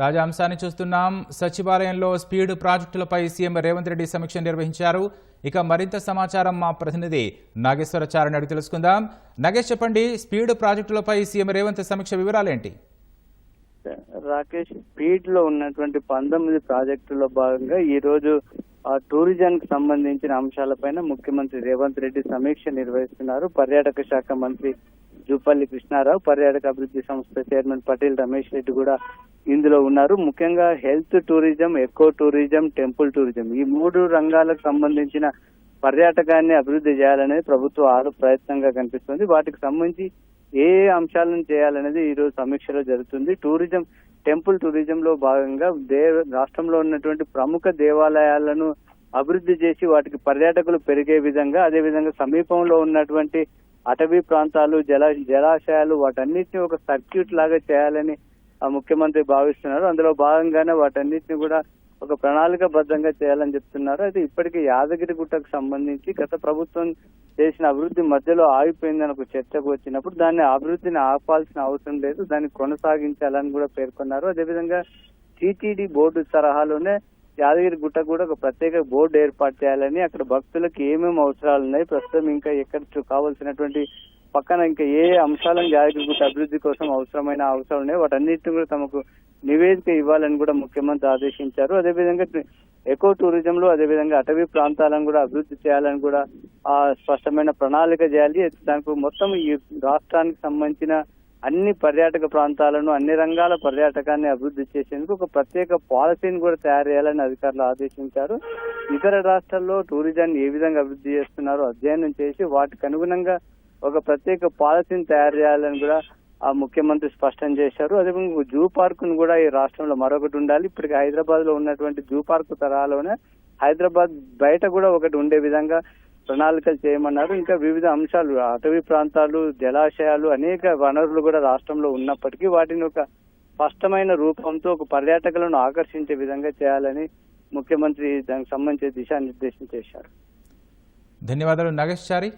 తాజా అంశాన్ని చూస్తున్నాం. సచివాలయంలో స్పీడ్ ప్రాజెక్టులపై సీఎం రేవంత్ రెడ్డి సమీక్ష నిర్వహించారు. ఇక మరింత సమాచారం మా ప్రతినిధి నాగేశ్వరచారిని అడిగి తెలుసుకుందాం. నాగేష్ చెప్పండి స్పీడ్ ప్రాజెక్టులపై సీఎం రేవంత్ సమీక్ష వివరాలేంటి? రాకేష్ స్పీడ్లో ఉన్నటువంటి పంతొమ్మిది ప్రాజెక్టుల్లో భాగంగా ఈ రోజు ఆ టూరిజం కి సంబంధించిన అంశాలపైన ముఖ్యమంత్రి రేవంత్ రెడ్డి సమీక్ష నిర్వహిస్తున్నారు. పర్యాటక శాఖ మంత్రి జూపల్లి కృష్ణారావు పర్యాటక అభివృద్ధి సంస్థ చైర్మన్ పటేల్ రమేష్ రెడ్డి కూడా ఇందులో ఉన్నారు. ముఖ్యంగా health tourism eco tourism temple tourism ఈ మూడు రంగాలకు సంబంధించిన పర్యాటకాన్ని అభివృద్ధి చేయాలనేది ప్రభుత్వ ఆరు ప్రయత్నంగా కనిపిస్తుంది. వాటికి సంబంధించి ఏ అంశాలను చేయాలనేది ఈ రోజు సమీక్షలో జరుగుతుంది. టూరిజం టెంపుల్ టూరిజం లో భాగంగా దే రాష్ట్రంలో ఉన్నటువంటి ప్రముఖ దేవాలయాలను అభివృద్ధి చేసి వాటికి పర్యాటకులు పెరిగే విధంగా అదే విధంగా సమీపంలో ఉన్నటువంటి అటవీ ప్రాంతాలు జల జలాశయాలు వాటన్నిటిని ఒక సర్క్యూట్ లాగా చేయాలని ఆ ముఖ్యమంత్రి భావిస్తున్నారు. అందులో భాగంగానే వాటన్నిటిని కూడా ఒక ప్రణాళికబద్ధంగా చేయాలని చెప్తున్నారు. అయితే ఇప్పటికే యాదగిరి గుట్టకు సంబంధించి గత ప్రభుత్వం చేసిన అభివృద్ధి మధ్యలో ఆగిపోయిందని ఒక చర్చకు వచ్చినప్పుడు దాన్ని అభివృద్ధిని ఆపాల్సిన అవసరం లేదు దాన్ని కొనసాగించాలని కూడా పేర్కొన్నారు. అదేవిధంగా టీటీడీ బోర్డు తరహాలోనే యాదగిరి గుట్ట కూడా ఒక ప్రత్యేక బోర్డు ఏర్పాటు చేయాలని అక్కడ భక్తులకు ఏమేమి అవసరాలు ఉన్నాయి ప్రస్తుతం ఇంకా ఎక్కడ చూ- కావాల్సినటువంటి పక్కన ఇంకా ఏ ఏ అంశాలను యాదగిరి గుట్ట అభివృద్ధి కోసం అవసరమైన అవసరాలు ఉన్నాయి వాటన్నిటిని కూడా తమకు నివేదిక ఇవ్వాలని కూడా ముఖ్యమంత్రి ఆదేశించారు. అదేవిధంగా ఎకో టూరిజం లో అదేవిధంగా అటవీ ప్రాంతాలను కూడా అభివృద్ధి చేయాలని కూడా ఆ స్పష్టమైన ప్రణాళిక చేయాలి. దానికి మొత్తం ఈ రాష్ట్రానికి సంబంధించిన అన్ని పర్యాటక ప్రాంతాలను అన్ని రంగాల పర్యాటకాన్ని అభివృద్ధి చేసేందుకు ఒక ప్రత్యేక పాలసీని కూడా తయారు చేయాలని అధికారులు ఆదేశించారు. ఇతర రాష్ట్రాల్లో టూరిజాన్ని ఏ విధంగా అభివృద్ధి చేస్తున్నారో అధ్యయనం చేసి వాటికి అనుగుణంగా ఒక ప్రత్యేక పాలసీని తయారు చేయాలని కూడా ఆ ముఖ్యమంత్రి స్పష్టం చేశారు. అదేవిధంగా జూ పార్క్ను కూడా ఈ రాష్ట్రంలో మరొకటి ఉండాలి. ఇప్పటికి హైదరాబాద్లో ఉన్నటువంటి జూ పార్క్ తరహాలోనే హైదరాబాద్ బయట కూడా ఒకటి ఉండే విధంగా ప్రణాళికలు చేయమన్నారు. ఇంకా వివిధ అంశాలు అటవీ ప్రాంతాలు జలాశయాలు అనేక వనరులు కూడా రాష్ట్రంలో ఉన్నప్పటికీ వాటిని ఒక స్పష్టమైన రూపంతో ఒక పర్యాటకులను ఆకర్షించే విధంగా చేయాలని ముఖ్యమంత్రి దానికి సంబంధించి దిశానిర్దేశం చేశారు. ధన్యవాదాలు. నాగేష్ చారి.